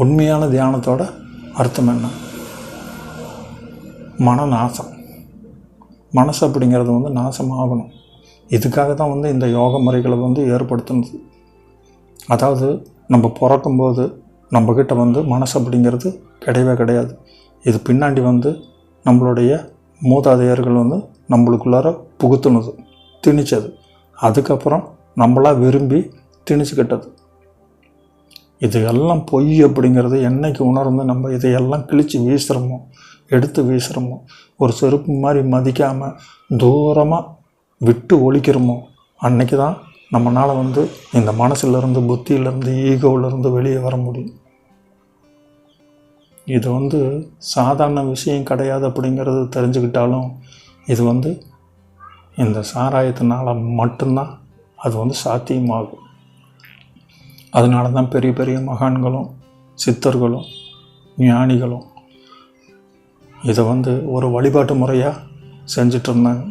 உண்மையான தியானத்தோட அர்த்தம் என்ன? மன நாசம் மனசு அப்படிங்கிறது வந்து நாசமாகணும். இதுக்காக தான் வந்து இந்த யோக முறைகளை வந்து ஏற்படுத்தினது. அதாவது நம்ம பிறக்கும்போது நம்மக்கிட்ட வந்து மனசு அப்படிங்கிறது கிடையவே கிடையாது. இது பின்னாடி வந்து நம்மளுடைய மூதாதையர்கள் வந்து நம்மளுக்குள்ளார புகுத்துனது திணிச்சது. அதுக்கப்புறம் நம்மளா விரும்பி திணிச்சுக்கிட்டது. இது எல்லாம் பொய் அப்படிங்கிறது என்னைக்கு உணர்ந்து நம்ம இதையெல்லாம் கிழித்து வீசுகிறோமோ எடுத்து வீசுகிறோமோ ஒரு செருப்பு மாதிரி மதிக்காமல் தூரமாக விட்டு ஒழிக்கிறோமோ அன்னைக்கு தான் நம்மளால் வந்து இந்த மனசுலேருந்து புத்தியிலேருந்து ஈகோவிலேருந்து வெளியே வர முடியும். இது வந்து சாதாரண விஷயம் கிடையாது அப்படிங்கிறது தெரிஞ்சுக்கிட்டாலும் இது வந்து இந்த சாராயத்தினால மட்டும்தான் அது வந்து சாத்தியமாகும். அதனால தான் பெரிய பெரிய மகான்களும் சித்தர்களும் ஞானிகளும் இதை வந்து ஒரு வழிபாட்டு முறையாக செஞ்சிட்ருந்தாங்க